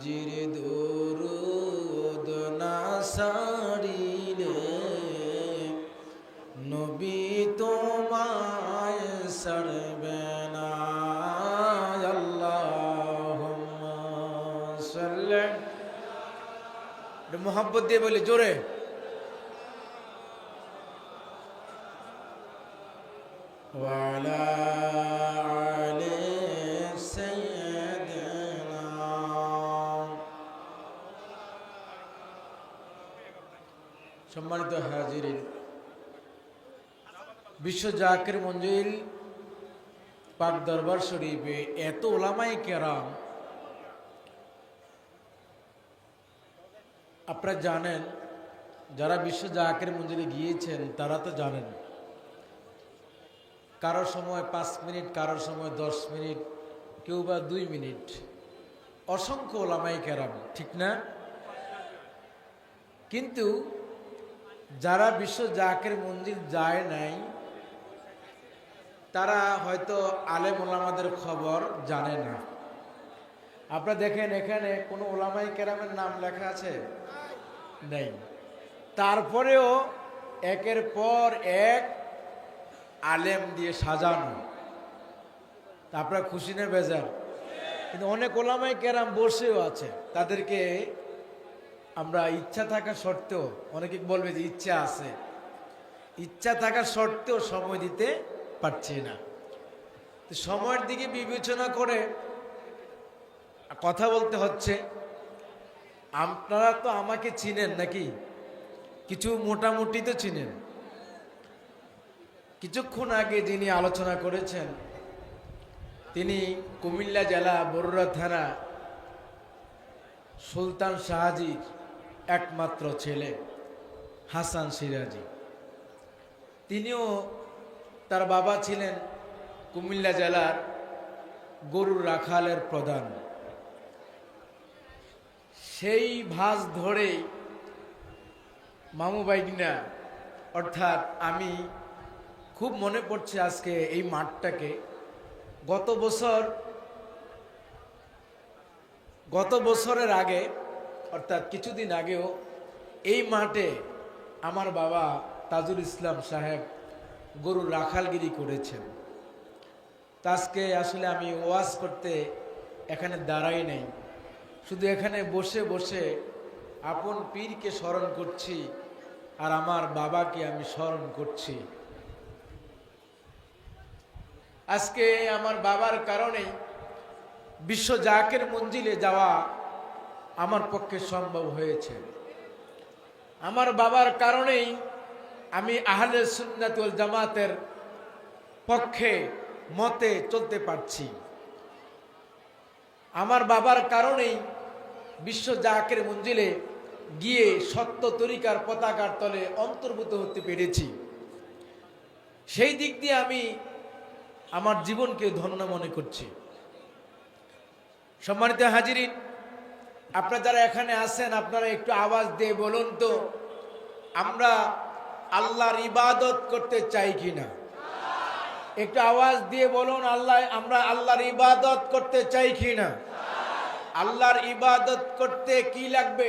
নবীজির দুরুদ না সারিলে নবী তোমায় সরবে না। মোহাম্মত দিয়ে বলি জোরে। বিশ্ব জাকের মঞ্জিল পাক দরবার শরীফে এত ওলামাই কেরাম, আপনারা জানেন, যারা বিশ্ব জাকের মঞ্জিলে গিয়েছেন, তারা তো জানেন। কারোর সময় পাঁচ মিনিট কারোর সময় দশ মিনিট, কেউ বা দুই মিনিট। অসংখ্য ওলামাই কেরাম, ঠিক না? কিন্তু যারা বিশ্ব জাকের মঞ্জিল যায় নাই তারা হয়তো আলেম ওলামাদের খবর জানে না। আপনারা দেখেন এখানে কোনো ওলামাই কেরামের নাম লেখা আছে? নেই। তারপরেও একের পর এক আলেম দিয়ে সাজানো। তা আপনারা খুশি না বেজার? কিন্তু অনেক ওলামাই কেরাম বসেও আছে। তাদেরকে আমরা ইচ্ছা থাকা সত্ত্বেও, অনেকে বলবে যে ইচ্ছা আছে। ইচ্ছা থাকা সত্ত্বেও সময় দিতে পারছি না। সময়ের দিকে বিবেচনা করে কথা বলতে হচ্ছে। আপনারা তো আমাকে চিনেন নাকি? কিছু মোটামুটি তো চিনেন। কিছুক্ষণ আগে যিনি আলোচনা করেছেন, তিনি কুমিল্লা জেলা বরুড়া থানা সুলতান শাহাজির একমাত্র ছেলে, হাসান সিরাজি। তিনিও তার বাবা ছিলেন কুমিল্লা জেলার গরুর রাখালের প্রধান। সেই ভাঁজ ধরেই মামু বাইডিনা অর্থাৎ আমি খুব মনে পড়ছে আজকে এই মাঠটাকে। গত বছর, গত বছরের আগে, অর্থাৎ কিছুদিন আগেও এই মাঠে আমার বাবা তাজুল ইসলাম সাহেব গরুর রাখালগিরি করেছেন। তা আজকে আসলে আমি ওয়াজ করতে এখানে দাঁড়াই নাই। শুধু এখানে বসে বসে আপন পীরকে স্মরণ করছি আর আমার বাবাকে আমি স্মরণ করছি। আজকে আমার বাবার কারণে বিশ্ব জাকের মঞ্জিলে যাওয়া আমার পক্ষে সম্ভব হয়েছে। আমার বাবার কারণেই আমি আহলে সুন্নাতুল জামাতের পক্ষে মতে চলতে পারছি। আমার বাবার কারণেই বিশ্ব জাকের মঞ্জিলে গিয়ে সত্য তরিকার পতাকার তলে অন্তর্ভুক্ত হতে পেরেছি। সেই দিক দিয়ে আমি আমার জীবনকে ধন্য মনে করছি। সম্মানিত হাজিরিন, আপনারা যারা এখানে আছেন, আপনারা একটু আওয়াজ দিয়ে বলুন তো, আমরা আল্লাহর ইবাদত করতে চাই কি না একটু আওয়াজ দিয়ে বলুন, আল্লাহ, আমরা আল্লাহর ইবাদত করতে চাই কি না আল্লাহর ইবাদত করতে কি লাগবে?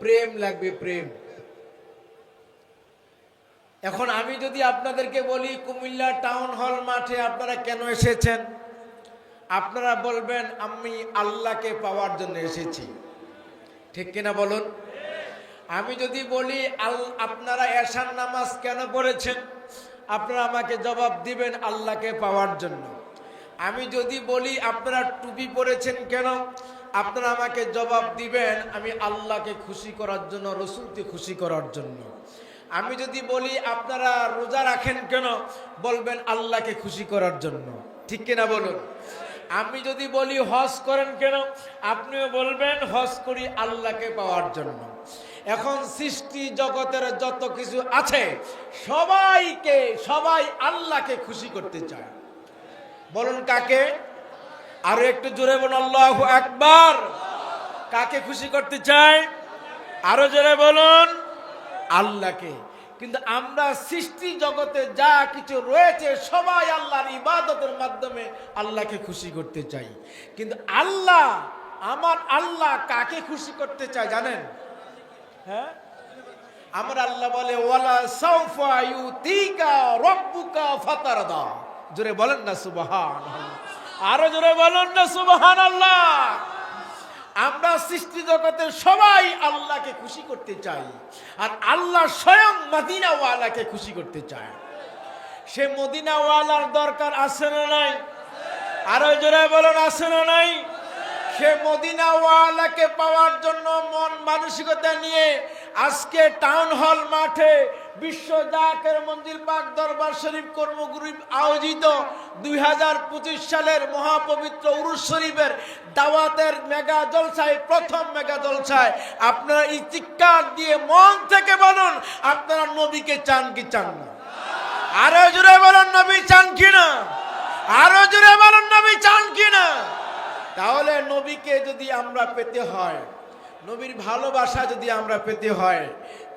প্রেম লাগবে, প্রেম। এখন আমি যদি আপনাদেরকে বলি, কুমিল্লা টাউন হল মাঠে আপনারা কেন এসেছেন? আপনারা বলবেন, আমি আল্লাহকে পাওয়ার জন্য এসেছি। ঠিক কিনা বলুন? আমি যদি বলি, আল, আপনারা এশার নামাজ কেন পড়েছেন? আপনারা আমাকে জবাব দিবেন, আল্লাহকে পাওয়ার জন্য। আমি যদি বলি, আপনারা টুপি পরেছেন কেন? আপনারা আমাকে জবাব দিবেন, আমি আল্লাহকে খুশি করার জন্য, রসুলকে খুশি করার জন্য। আমি যদি বলি, আপনারা রোজা রাখেন কেন? বলবেন, আল্লাহকে খুশি করার জন্য। ঠিক কিনা বলুন? আমি যদি বলি, হজ করেন কেন? আপনিও বলবেন, হজ করি আল্লাহকে পাওয়ার জন্য। এখন সৃষ্টি জগতের যত কিছু আছে, সবাইকে, সবাই আল্লাহকে খুশি করতে চায়। বলুন কাকে? আরও একটু জোরে বলুন, আল্লাহ একবার কাকে খুশি করতে চায়? আরও জোরে বলুন, আল্লাহকে। কিন্তু আমরা সৃষ্টি জগতে যা কিছু রয়েছে, সবাই আল্লাহর ইবাদতের মাধ্যমে আল্লাহকে খুশি করতে চাই। কিন্তু আল্লাহ, আমার আল্লাহ কাকে খুশি করতে চায় জানেন? হ্যাঁ? আমার আল্লাহ বলে ওয়ালা সাউফা ইউতিকা রব্বুকা ফাতারদা। জোরে বলেন না সুবহান আরও জোরে বলেন না সুবহান আল্লাহ আমরা সৃষ্টি জগতে সবাই আল্লাহকে খুশি করতে চাই আর আল্লাহ স্বয়ং মদিনাওয়ালাকে খুশি করতে চায়। সে মদিনাওয়ালার দরকার আছে না নাই? আরও জোরে বলেন আছে না নাই? সে মদিনাওয়ালাকে পাওয়ার জন্য মন মানসিকতা নিয়ে আজকে টাউন হল মাঠে বিশ্ব জাকের মন্দির পাক দরবার শরীফ কর্মগুরু আয়োজিত দুই হাজার পঁচিশ সালের মহাপবিত্র উরুস শরীফের দাওয়াতের মেগা জলসায়, প্রথম মেগা জলসায় আপনারা এই চিৎকার দিয়ে মন থেকে বলুন, আপনারা নবীকে চান কি চান না? আরও জোরে বলুন, নবী চান কিনা আরও জুড়ে বলুন, নবী চান কিনা তাহলে নবীকে যদি আমরা পেতে হয়, নবীর ভালোবাসা যদি আমরা পেতে হয়,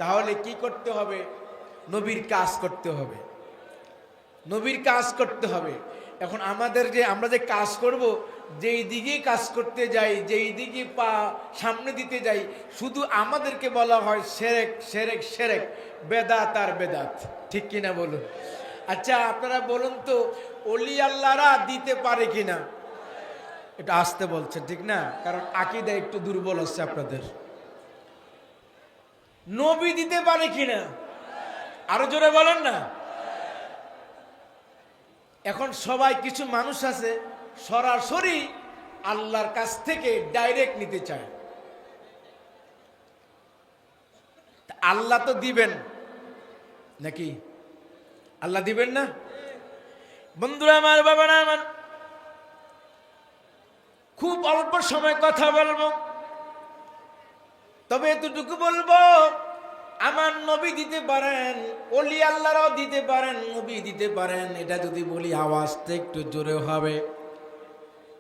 তাহলে কি করতে হবে? নবীর কাজ করতে হবে। নবীর কাজ করতে হবে। এখন আমাদের যে, আমরা যে কাজ করব, যেই দিকে কাজ করতে যাই, যেই দিকে পা সামনে দিতে যাই, শুধু আমাদেরকে বলা হয় সেরেক সেরেক সেরেক, বেদাত আর বেদাত। ঠিক কিনা বলুন? আচ্ছা আপনারা বলুন তো, অলি আল্লাহরা দিতে পারে কিনা? এটা আসতে বলছে, ঠিক না? কারণ আকিদা একটু দুর্বল হচ্ছে আপনাদের। নবী দিতে পারে কিনা? আরও জোরে বলেন না। এখন সবাই কিছু মানুষ আছে, সরাসরি আল্লাহর কাছ থেকে ডাইরেক্ট নিতে চায়। আল্লাহ তো দিবেন। নাকি? আল্লাহ দিবেন না? বন্ধুরা, আমার বাবা না আমার খুব অল্প সময় কথা বলব। তবে এতটুকু বলব, আমার নবী দিতে পারেন অলি আল্লাহরাও দিতে পারেন, নবী দিতে পারেন, এটা যদি বলি আওয়াজটা একটু জোরে হবে।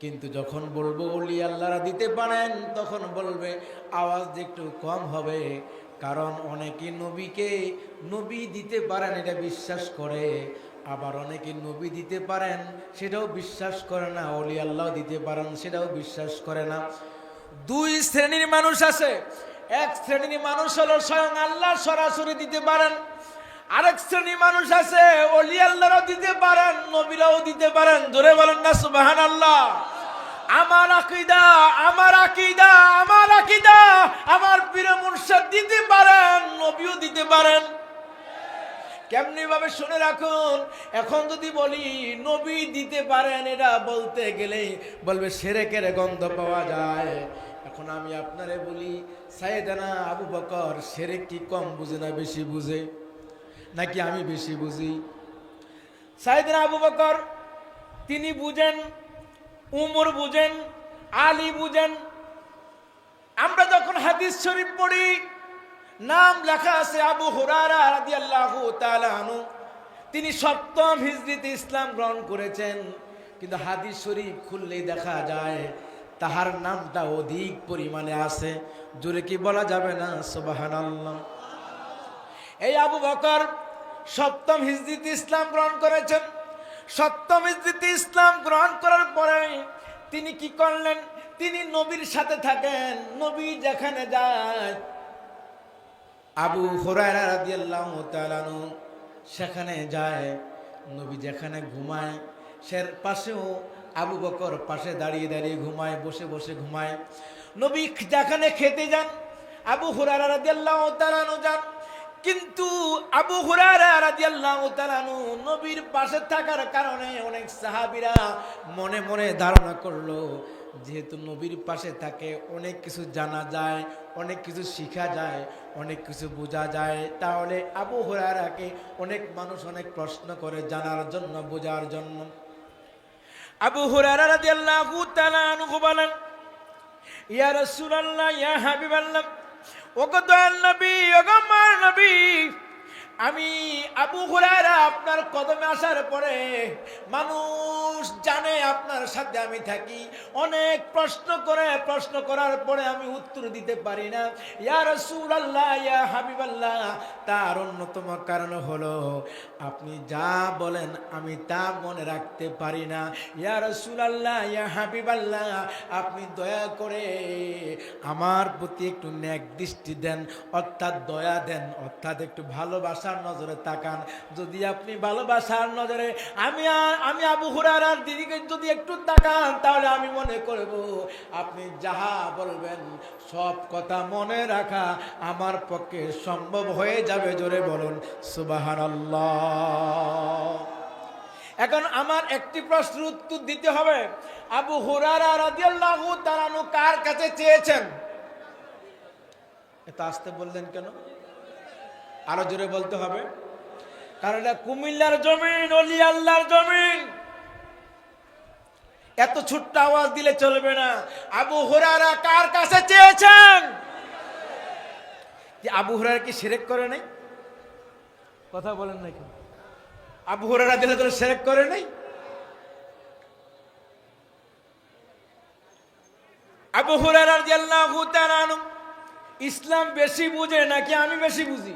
কিন্তু যখন বলব অলি আল্লাহরা দিতে পারেন, তখন বলবে আওয়াজ একটু কম হবে, কারণ অনেকে নবীকে নবী দিতে পারেন, এটা বিশ্বাস করে। আবার অনেকে নবী দিতে পারেন, সেটাও বিশ্বাস করে না, অলি আল্লাহ দিতে পারেন, সেটাও বিশ্বাস করে না। দুই শ্রেণির মানুষ আছে, এক শ্রেণির মানুষ হলো স্বয়ং আল্লাহ সরাসরি দিতে পারেন, আরেক শ্রেণির মানুষ আছে, অলি আল্লাহরাও দিতে পারেন, নবীরাও দিতে পারেন। জোরে বলেন না সুবাহান আল্লাহ আমার আকিদা আমার আকিদা আমার আকিদা, আমার প্রিয় মুর্শিদ দিতে পারেন, নবীও দিতে পারেন। কেমনি ভাবে শুনে রাখুন, এখন যদি বলি, নবী দিতে পারেন এটা বলতে গেলে, বলবে সেরেকের গন্ধ পাওয়া যায়। এখন আমি আপনারে বলি সাইদানা আবু বকর সেরেক কি কম বুঝে না বেশি বুঝে? নাকি আমি বেশি বুঝি? সাইদানা আবু বকর, তিনি বুঝেন, উমর বুঝেন, আলী বুঝেন। আমরা যখন হাদিস শরীফ পড়ি নাম লেখা আছে আবু হুরারা তিনি সপ্তম হিজরিতে ইসলাম গ্রহণ করেছেন। কিন্তু হাদিস শরীফ খুললেই দেখা যায়, তাহার নামটা অধিক পরিমাণে আছে। জোরে কি বলা যাবে না? সুবহানাল্লাহ। এই আবু বকর সপ্তম হিজরিতে ইসলাম গ্রহণ করেছেন। সপ্তম হিজরিতে ইসলাম গ্রহণ করার পরে তিনি কি করলেন? তিনি নবীর সাথে থাকেন। নবী যেখানে যায় আবু হুরায়রা সেখানে যায়, নবী যেখানে ঘুমায়, সের পাশেও আবু বকর পাশে দাঁড়িয়ে দাঁড়িয়ে ঘুমায়, বসে বসে ঘুমায়। নবী যেখানে খেতে যান, আবু তাআলা যান। কিন্তু আবু আনহু নবীর পাশে থাকার কারণে অনেক সাহাবীরা মনে মনে ধারণা করল, যেহেতু নবীর পাশে থাকে, অনেক কিছু জানা যায় অনেক কিছু শিখা যায়, অনেক কিছু বোঝা যায়। তাহলে আবু হরারাকে অনেক মানুষ অনেক প্রশ্ন করে জানার জন্য, বোঝার জন্য। আবু হরারা রাদিয়াল্লাহু তাআলা ইয়া রাসূলুল্লাহ, ইয়া ওগো দয়াল নবী, ওগো মার নবী আমি আবু হুরায়রা আপনার কদমে আসার পরে মানুষ জানে আপনার সাথে আমি থাকি। অনেক প্রশ্ন করে, প্রশ্ন করার পরে আমি উত্তর দিতে পারি না। ইয়া রাসূলুল্লাহ, ইয়া হাবিবাল্লাহ, তার অন্যতম কারণ হলো আপনি যা বলেন আমি তা মনে রাখতে পারি না। ইয়া রাসূলুল্লাহ, ইয়া হাবিবাল্লাহ, আপনি দয়া করে আমার প্রতি একটু ন্যাক দৃষ্টি দেন, অর্থাৎ দয়া দেন, অর্থাৎ একটু ভালোবাসার নজরে তাকান। যদি আপনি ভালোবাসার নজরে আমি আমি আবু হুরারার দিদিকে যদি একটু তাকান, তাহলে আমি মনে করব, আপনি যাহা বলবেন, সব কথা মনে রাখা আমার পক্ষে সম্ভব হয়ে যাবে। জোরে বলুন সুবাহান এখন আমার একটি প্রশ্ন উত্তর দিতে হবে। আবু হুরারা রাদিয়াল্লাহু তাআলা কার কাছে চেয়েছেন? এটা আসতে বললেন কেন? আরও জোরে বলতে হবে। কারণ এটা কুমিল্লার জমিন অলি আল্লাহর জমিন। এত ছোট্ট আওয়াজ দিলে চলবে না। আবু হুরারা কার কাছে চেয়েছেন? যে আবু হুরারা কি সেরেক করে নাই? কথা বলেন নাকি আবু হুরারা দিলে তো সেরেক করে নাই। আবু হুরারা ইসলাম বেশি বুঝে নাকি আমি বেশি বুঝি?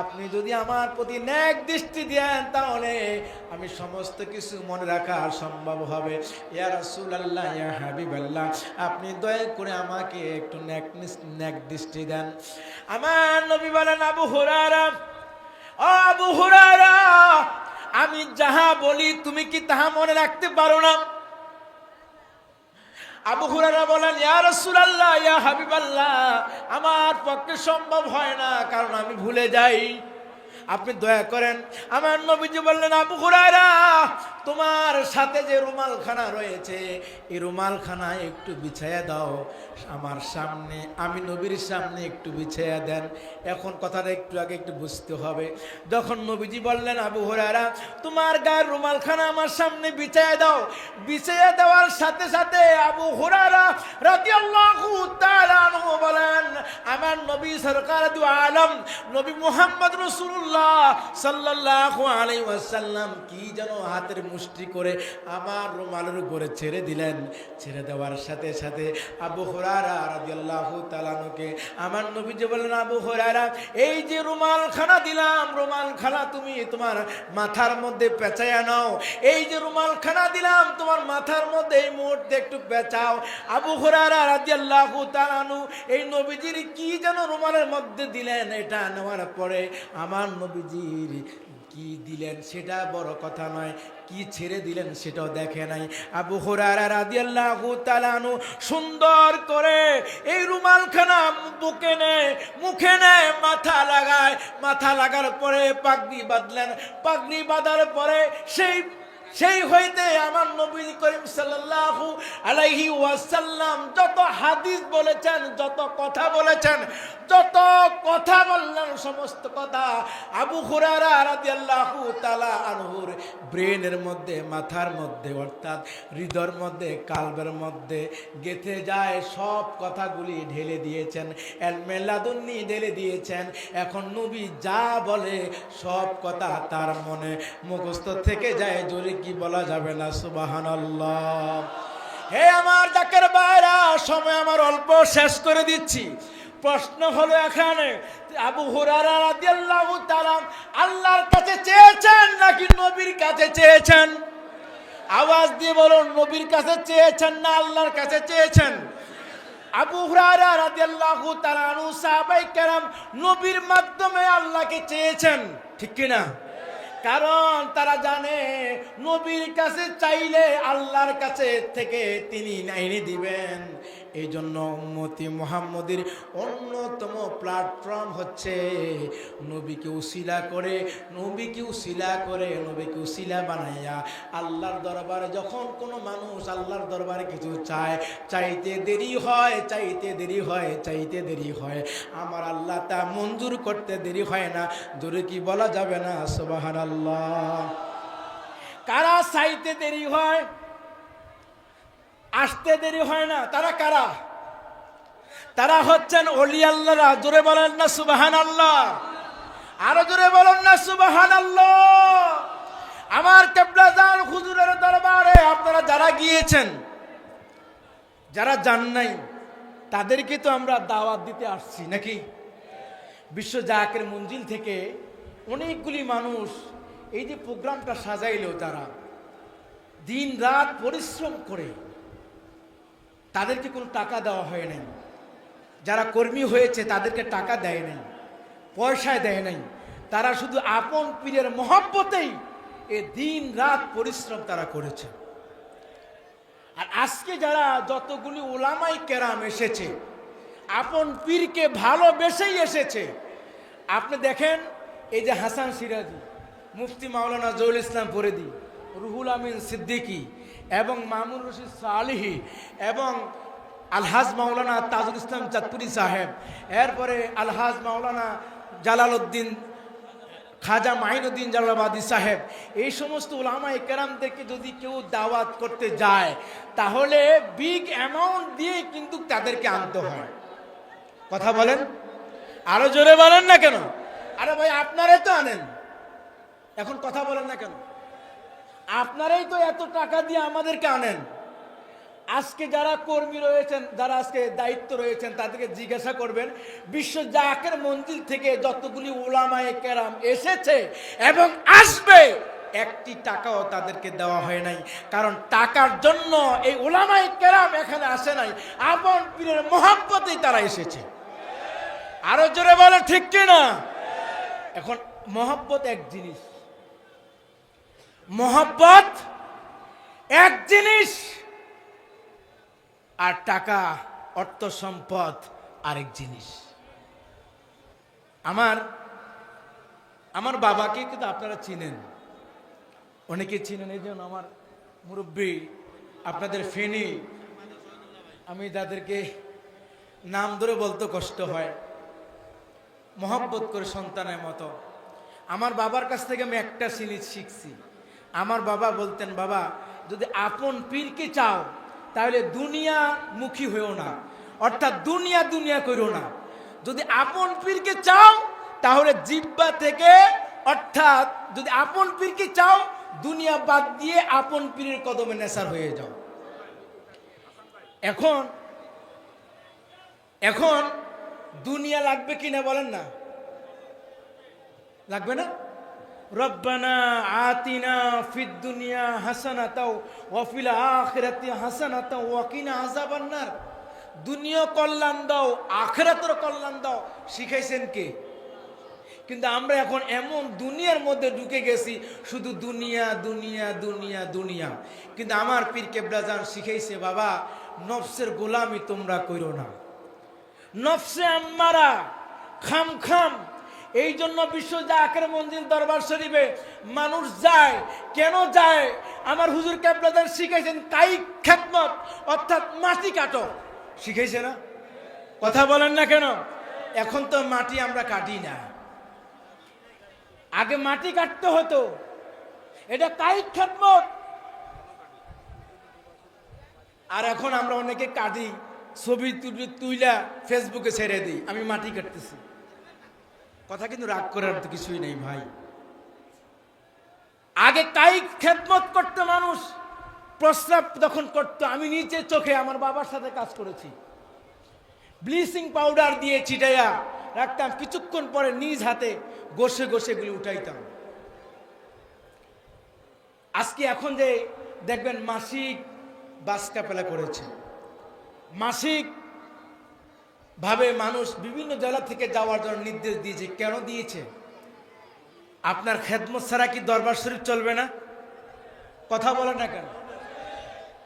আপনি যদি আমার প্রতি ন্যাক দৃষ্টি দেন, তাহলে আমি সমস্ত কিছু মনে রাখা সম্ভব হবে। ইয়া রাসূলুল্লাহ, ইয়া হাবিবাল্লাহ, আপনি দয়া করে আমাকে একটু ন্যাক নেক দৃষ্টি দেন। আমার নবী বলেন, আবু হুরায়রা, ও আবু হুরায়রা, আমি যাহা বলি তুমি কি তাহা মনে রাখতে পারো না? আবু হুরারা বলেন, ইয়া রাসূলুল্লাহ, ইয়া হাবিবাল্লাহ, আমার পক্ষে সম্ভব হয় না, কারণ আমি ভুলে যাই। আপনি দয়া করেন। আমার নবীজি বললেন, আবু হুরায়রা, তোমার সাথে যে রুমালখানা রয়েছে, এই রুমালখানা একটু বিছাইয়া দাও। আমার সামনে, আমি নবীর সামনে একটু বিছাইয়া দেন। এখন কথাটা একটু আগে একটু বুঝতে হবে। যখন নবীজি বললেন, আবু হুরায়রা, তোমার গায়ের রুমালখানা আমার সামনে বিছাইয়া দাও। বিছাইয়া দেওয়ার সাথে সাথে আবু হুরায়রা রাদিয়াল্লাহু তাআলা বলেন, আমার নবী সরকার দু আলম, নবী মুহাম্মদ রাসূলুল্লাহ সাল্লাল্লাহু আলাইহি ওয়াসাল্লাম কি যেন হাতের মুষ্টি করে আমার রুমালের উপরে ছেড়ে দিলেন। ছেড়ে দেওয়ার সাথে সাথে আবু হুরায়রা রাদিয়াল্লাহু তাআলা আনহুকে, আমার নবী যে বললেন, আবু হুরায়রা, এই যে রুমাল খানা দিলাম রুমাল খানা তুমি তোমার মাথার মধ্যে পেঁচাইয়া নাও। এই যে রুমাল খানা দিলাম, তোমার মাথার মধ্যে এই মুহূর্তে একটু পেঁচাও। আবু হুরায়রা রাদিয়াল্লাহু তাআলা এই নবীজির কি যেন রুমালের মধ্যে দিলেন, এটা নেওয়ার পরে আমার নবীজির কি দিলেন সেটা বড় কথা নয়, কি ছেড়ে দিলেন সেটাও দেখে নাই। আবু হুরায়রা রাদিয়াল্লাহু তাআলা আনহু সুন্দর করে এই রুমালখানা বুকে নেয় মুখে নেয় মাথা লাগায়। মাথা লাগার পরে পাগনি বাঁধলেন। পাগনি বাঁধার পরে সেই সেই হইতে আমার নবী করিম সাল্লাল্লাহু আলাইহি ওয়াসাল্লাম যত হাদিস বলেছেন, যত কথা বলেছেন, যত কথা বললেন, সমস্ত কথা আবু হুরারা রাদিয়াল্লাহু তাআলা আনহুর ব্রেনের মধ্যে, মাথার মধ্যে, অর্থাৎ হৃদয়ের মধ্যে, কালবের মধ্যে গেথে যায়, সব কথাগুলি ঢেলে দিয়েছেন এলমেলাদুন্নি ঢেলে দিয়েছেন। এখন নবী যা বলে, সব কথা তার মনে মুখস্থ থেকে যায় জোরে কি বলা যাবে না? সুবহানাল্লাহ। হে আমার জাকের বাইরা সময় আমার অল্প শেষ করে দিচ্ছি। প্রশ্ন হলো এখানে, আবু হুরারা আল্লাহর কাছে চেয়েছেন নাকি নবীর কাছে চেয়েছেন? আওয়াজ দিয়ে বলুন, নবীর কাছে চেয়েছেন না আল্লাহর কাছে চেয়েছেন? আবু হুরায়রা রাদিয়াল্লাহু তাআলা আনহু সাহাবায়ে কেরাম নবীর মাধ্যমে আল্লাহকে চেয়েছেন। ঠিক কি না কারণ তারা জানে নবীর কাছে চাইলে আল্লাহর কাছে থেকে তিনি নাইনি দিবেন। এই জন্য উম্মতি মুহাম্মদের অন্যতম প্ল্যাটফর্ম হচ্ছে নবীকে উসিলা করে, নবীকে উসিলা করে, নবীকে উসিলা বানাইয়া আল্লাহর দরবারে যখন কোনো মানুষ আল্লাহর দরবারে কিছু চায়, চাইতে দেরি হয়, চাইতে দেরি হয়, চাইতে দেরি হয়। আমার আল্লাহ তা মঞ্জুর করতে দেরি হয় না দূরে কি বলা যাবে না? সোবাহান আল্লাহ কারা চাইতে দেরি হয়? আসতে দেরি হয় না। তারা কারা? তারা হচ্ছেন অলি আল্লাহরা। জোরে বলেন না সুবাহান আল্লাহ আরও জোরে বলেন না সুবাহান আল্লাহ আমার কেবলাদার হুজুরের দরবারে আপনারা যারা গিয়েছেন, যারা যান নাই, তাদেরকে তো আমরা দাওয়াত দিতে আসছি নাকি? বিশ্ব জাকের মঞ্জিল থেকে অনেকগুলি মানুষ এই যে প্রোগ্রামটা সাজাইলো তারা দিন রাত পরিশ্রম করে তাদেরকে কোনো টাকা দেওয়া হয় নাই। যারা কর্মী হয়েছে, তাদেরকে টাকা দেয় নাই, পয়সায় দেয় নাই। তারা শুধু আপন পীরের মহব্বতেই এ দিন রাত পরিশ্রম তারা করেছে। আর আজকে যারা যতগুলি ওলামাই কেরাম এসেছে, আপন পীরকে ভালোবেসেই এসেছে, আপনি দেখেন এই যে হাসান সিরাজি, মুফতি মাওলানা জহুল ইসলাম ফরিদি, রুহুল আমিন সিদ্দিকী এবং মামুন রশিদ সালিহি এবং আলহাজ মাওলানা তাজুল ইসলাম চাঁদপুরি সাহেব। এরপরে আলহাজ মাওলানা জালাল উদ্দিন খাজা মাইনুদ্দিন জালাবাদী সাহেব। এই সমস্ত ওলামা একরামদেরকে যদি কেউ দাওয়াত করতে যায়, তাহলে বিগ অ্যামাউন্ট দিয়ে কিন্তু তাদেরকে আনতে হয়। কথা বলেন? আরও জোরে বলেন না কেন? আরে ভাই, আপনারাই তো আনেন। এখন কথা বলেন না কেন? আপনারাই তো এত টাকা দিয়ে আমাদেরকে আনেন। আজকে যারা কর্মী রয়েছেন, যারা আজকে দায়িত্ব রয়েছেন, তাদেরকে জিজ্ঞাসা করবেন, বিশ্ব জাকের মন্দির থেকে যতগুলি ওলামায়ে কেরাম এসেছে এবং আসবে, একটি টাকাও তাদেরকে দেওয়া হয় নাই। কারণ টাকার জন্য এই ওলামায়ে কেরাম এখানে আসে নাই। আপন পীরের মহাব্বতেই তারা এসেছে। আরও জোরে বলে ঠিক কিনা? এখন মহাব্বত এক জিনিস। মহব্বত, এক জিনিস, আর টাকা, অর্থ সম্পদ, আরেক জিনিস। আমার আমার বাবাকে কিন্তু আপনারা চিনেন। অনেকে চিনেন, এই জন্য আমার মুরব্বী, আপনাদের ফেনি, আমি তাদেরকে নাম ধরে বলতে কষ্ট হয়। মহব্বত করে সন্তানের মতো। আমার বাবার কাছ থেকে আমি একটা জিনিস শিখছি। আমার বাবা বলতেন, বাবা, যদি আপন পীরকে চাও, তাহলে দুনিয়া মুখী হয়েও না। অর্থাৎ দুনিয়া দুনিয়া করো না। যদি আপন পীরকে চাও, তাহলে জিব্বা থেকে, অর্থাৎ যদি আপন পীরকে চাও, দুনিয়া বাদ দিয়ে আপন পীরের কদমে নেশার হয়ে যাও। এখন এখন দুনিয়া লাগবে কিনা বলেন না? লাগবে না? রব্বানা আতিনা ফিদ দুনিয়া হাসানাতাও ওয়াফিল আখিরাতি হাসানাতাও ওয়াকিনা আযাবান্নার। দুনিয়া কল্যাণ দাও, আখিরাতের কল্যাণ দাও। শিখাইছেন কে? কিন্তু আমরা এখন এমন দুনিয়ার মধ্যে ঢুকে গেছি, শুধু দুনিয়া দুনিয়া দুনিয়া দুনিয়া। কিন্তু আমার পীর কেবলাজান শিখাইছে, বাবা, নফসের গোলামি তোমরা কইরো না। নফসে আম্মারা খাম খাম এই জন্য বিশ্ব জাকের মন্দির দরবার শরীফে মানুষ যায়। কেন যায়? আমার হুজুর ক্যাবলাদার শিখাইছেন তাই খ্যাতমত অর্থাৎ মাটি কাটো। শিখাইছে না? কথা বলেন না কেন? এখন তো মাটি আমরা কাটি না। আগে মাটি কাটতে হতো। এটা কায়িক খ্যাতমত আর এখন আমরা অনেকে কাটি, ছবি তুলে, তুইলা ফেসবুকে ছেড়ে দিই। আমি মাটি কাটতেছি। কথা কিন্তু রাগ করার তো কিছুই নেই ভাই। আগে তাই খেদমত করতে মানুষ, প্রস্রাব যখন করতো, আমি নিচে চোখে আমার বাবার সাথে কাজ করেছি। ব্লিচিং পাউডার দিয়ে ছিটাইয়া রাখতাম, কিছুক্ষণ পরে নিজ হাতে গোসে গোসে এগুলি উঠাইতাম। আজকে এখন যে দেখবেন মাসিক বাস কাপেলা করেছে। মাসিক ভাবে মানুষ বিভিন্ন জেলা থেকে যাওয়ার জন্য নির্দেশ দিয়েছে। কেন দিয়েছে? আপনার খেদমত ছাড়া কি দরবার শরীফ চলবে না? কথা বলে না কেন?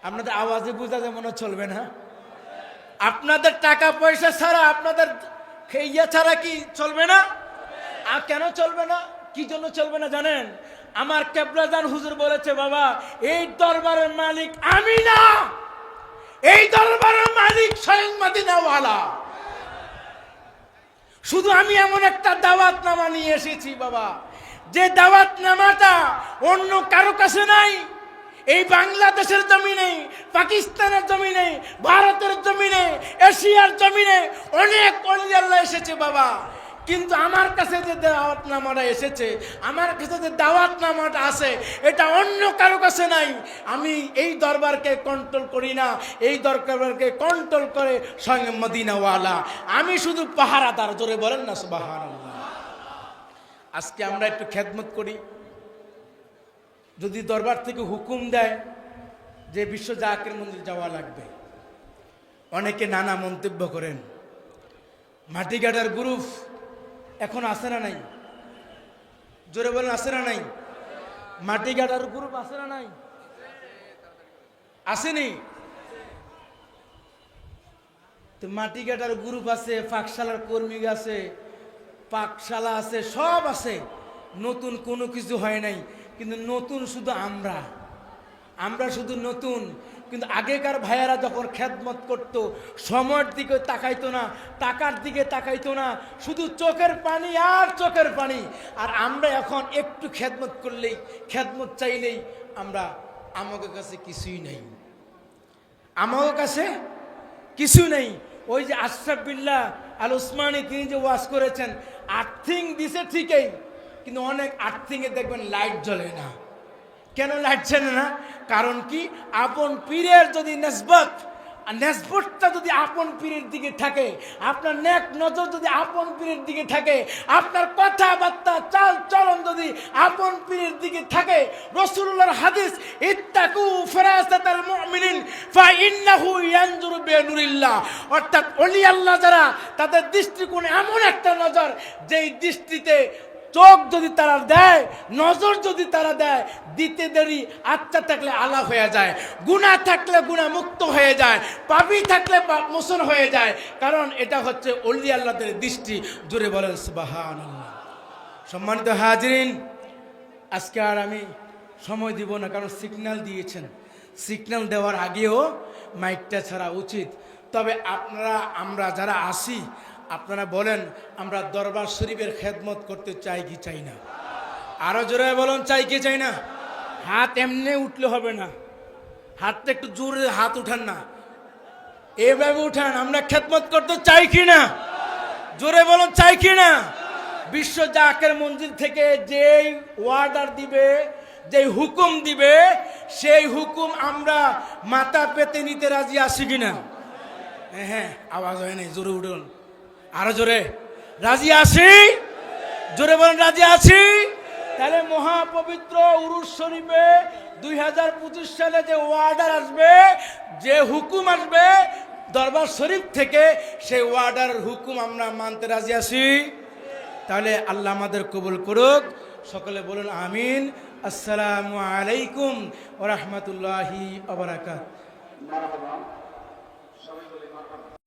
আপনাদের আওয়াজে বোঝা যেমন চলবে না। আপনাদের টাকা পয়সা ছাড়া, আপনাদের ইয়া ছাড়া কি চলবে না? আর কেন চলবে না? কি জন্য চলবে না জানেন? আমার কেবলাজান হুজুর বলেছে, বাবা, এই দরবারের মালিক আমি না। এই দরবারের মালিক স্বয়ং মদিনাওয়ালা। শুধু আমি এমন একটা দাওয়াত নামা নিয়ে এসেছি, বাবা। যে দাওয়াত নামাটা অন্য কারও কাছে নাই, এই বাংলাদেশের জমিনে, পাকিস্তানের জমিনে, ভারতের জমিনে, এশিয়ার জমিনে অনেক অলি এসেছে, বাবা। কিন্তু আমার কাছে যে দাওয়াত নামাটা এসেছে, আমার কাছে যে দাওয়াত নামাটা আছে, এটা অন্য কারও কাছে নাই। আমি এই দরবারকে কন্ট্রোল করি না, এই দরবারকে কন্ট্রোল করে স্বয়ং মদিনাওয়ালা। আমি শুধু পাহারাদার, জোরে বলেন না সুবাহান আজকে আমরা একটু খেদমত করি। যদি দরবার থেকে হুকুম দেয় যে বিশ্ব জাকের মন্দির যাওয়া লাগবে। অনেকে নানা মন্তব্য করেন। মাটিগাডার গ্রুপ এখন আসে না নাই? জোরে বলেন আসে না নাই? মাটিগাডার গ্রুপ আসে না নাই? আসেনি? তো মাটিগাটার গ্রুপ আছে, পাকশালার কর্মী আছে, পাকশালা আছে, সব আছে। নতুন কোনো কিছু হয় নাই। কিন্তু নতুন শুধু আমরা। আমরা শুধু নতুন। কিন্তু আগেকার ভাইয়ারা যখন খেদমত করত, সময়ের দিকে তাকাইতো না, টাকার দিকে তাকাইতো না, শুধু চোখের পানি আর চোখের পানি। আর আমরা এখন একটু খেদমত করলেই, খেদমত চাইলেই আমরা আমাদের কাছে কিছুই নাই। আমার কাছে কিছু নেই। ওই যে আশরাফ বিল্লাহ আল উসমানী, তিনি যে ওয়াজ করেছেন, আর্থিং দিছে ঠিকই, কিন্তু অনেক আর্থিংয়ে দেখবেন লাইট জ্বলে না। কেন জ্বলে না? কারণ কি? আপন পীরের যদি নেসবত নেসবতটা যদি আপন পীরের দিকে থাকে, আপনার নেক নজর যদি আপন পীরের দিকে থাকে, আপনার কথাবার্তা চাল চলন যদি আপন পীরের দিকে থাকে রসুল্লাহর হাদিস, ইত্তাকু ফেরাসাতাল মুমিনিন ফা ইন্নাহু ইয়ানজুরু বিনুরিল্লাহ অর্থাৎ ওলি আল্লাহ যারা, তাদের দৃষ্টিকোণ এমন একটা নজর, যেই দৃষ্টিতে চোখ যদি তারা দেয়, নজর যদি তারা দেয়, দিতে দেরি, আত্মা থাকলে আলা হয়ে যায় গুণা থাকলে গুণা মুক্ত হয়ে যায়, পাপি থাকলে মোচন হয়ে যায়। কারণ এটা হচ্ছে অলি আল্লাহদের দৃষ্টি। জুড়ে বলেন সম্মানিত হাজরিন, আজকে আর আমি সময় দিব না, কারণ সিগন্যাল দিয়েছেন। সিগন্যাল দেওয়ার আগেও মাইকটা ছাড়া উচিত। তবে আপনারা, আমরা যারা আসি আপনারা বলেন, আমরা দরবার শরীফের খেদমত করতে চাই কি চাই না? আরও জোরে বলুন, চাই কি চাই না? হাত এমনি উঠলে হবে না। হাতটা একটু জোরে হাত উঠান না। এভাবে উঠান, আমরা খেদমত করতে চাই কি না? জোরে বলুন, চাই কি না? বিশ্ব জাকের মন্দির থেকে যেই ওয়ার্ডার দিবে, যেই হুকুম দিবে, সেই হুকুম আমরা মাথা পেতে নিতে রাজি আছি কিনা হ্যাঁ হ্যাঁ আওয়াজ হয় নাই, জোরে উঠুন। আরও জোরে। রাজি আছি? জোরে বলেন, রাজি আছি? তাহলে মহাপবিত্র উরুস শরীফে দুই হাজার পঁচিশ সালে যে ওয়ার্ডার আসবে, যে হুকুম আসবে দরবার শরীফ থেকে, সেই ওয়ার্ডার হুকুম আমরা মানতে রাজি আছি। তাহলে আল্লাহ আমাদের কবুল করুক। সকলে বলুন, আমিন। আসসালামু আলাইকুম ওরহমতুল্লাহি আবরাকাত